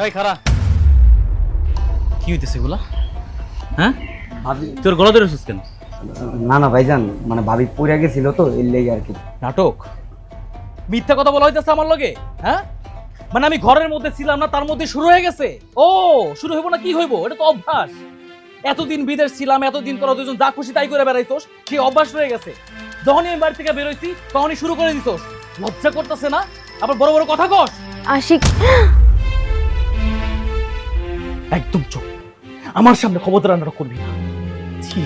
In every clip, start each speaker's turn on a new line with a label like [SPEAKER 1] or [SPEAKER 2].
[SPEAKER 1] এই খারা কি হইতেছে এগুলা? হ্যাঁ?
[SPEAKER 2] ভাবি
[SPEAKER 1] তোর গলা ধরে কেন?
[SPEAKER 2] না না ভাইজান মানে ভাবি পড়ে গেছিল তো এর লেগে আর কি।
[SPEAKER 1] নাটক? মিথ্যা কথা বলা হইতেছে আমার লগে? হ্যাঁ? মানে আমি ঘরের মধ্যে ছিলাম না তার মধ্যে শুরু হয়ে গেছে। ও শুরু হইব না কি হইব? এটা তো অভ্যাস। এতদিন বিদেশ ছিলাম এতদিন তোরা দুজন যা খুশি তাই করে বেড়াইছোস সেই অভ্যাস রয়ে গেছে। যখনই আমি বাড়ি থেকে বেরোইছি তখনই শুরু করে দিছোস লজ্জা করতেছে না? আবার বড় বড় কথা কস?
[SPEAKER 3] আশিক
[SPEAKER 1] একদম চুপ। আমার সামনে খবরদার নাটক করবি না। ছি।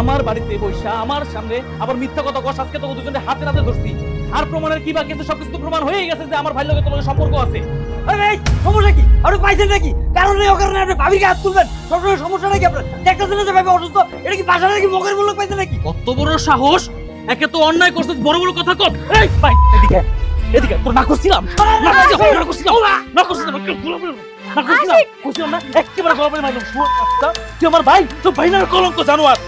[SPEAKER 1] আমার বাড়িতে বৈশা আমার সামনে আবার মিথ্যা কথা কস আজকে তো দুজনে হাতে হাতে ধরছি। আর প্রমাণের কি বাকি আছে? সবকিছু প্রমাণ হয়ে গেছে যে আমার ভাই লোকের তোমার সম্পর্ক আছে।
[SPEAKER 4] আরে এই, সমস্যা কি? আপনি পাইছেন নাকি? কারণ নেই অকারণে আপনি ভাবিকে হাত তুলবেন। সবসময় সমস্যা নাকি আপনার? দেখতেছেন যে ভাবি অসুস্থ? এটা কি বাসা নাকি মগের মূল্য পাইছেন নাকি?
[SPEAKER 1] কত বড় সাহস! একে তো অন্যায় করছিস বড় বড় কথা কর এই ভাই এদিকে এদিকে তোর না করছিলাম। না করছিলাম, না করছিলাম না করছিলাম। একটু গোলাপি না করছিলাম করছিলাম না একেবারে গোলাপি মারলাম শুয়োর বাচ্চা, তুই আমার ভাই তোর ভাই না কলঙ্ক জানোয়ার।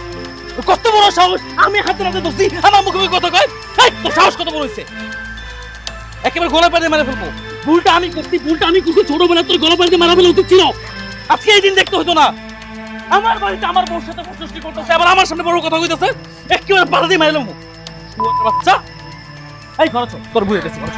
[SPEAKER 1] কত বড় সাহস আমি হাতে হাতে ধরছি আমার মুখে মুখে কথা কয়। এই তোর সাহস কত বড় হয়েছে? একেবারে গোলা পাড়ে মেরে ফেলব। ভুলটা আমি করছি ভুলটা আমি করছি ছোটবেলা তোর গোলা পাড়ে মারা ফেলে উচিত ছিল। আজকে এই দিন দেখতে হতো না। আমার বাড়িতে আমার বউর সাথে করতেছে আবার আমার সামনে বড় কথা কইতেছে একেবারে পাড়া দিয়ে মাইলাম বাচ্চা এই খরচ তোর বুঝে গেছি খরচ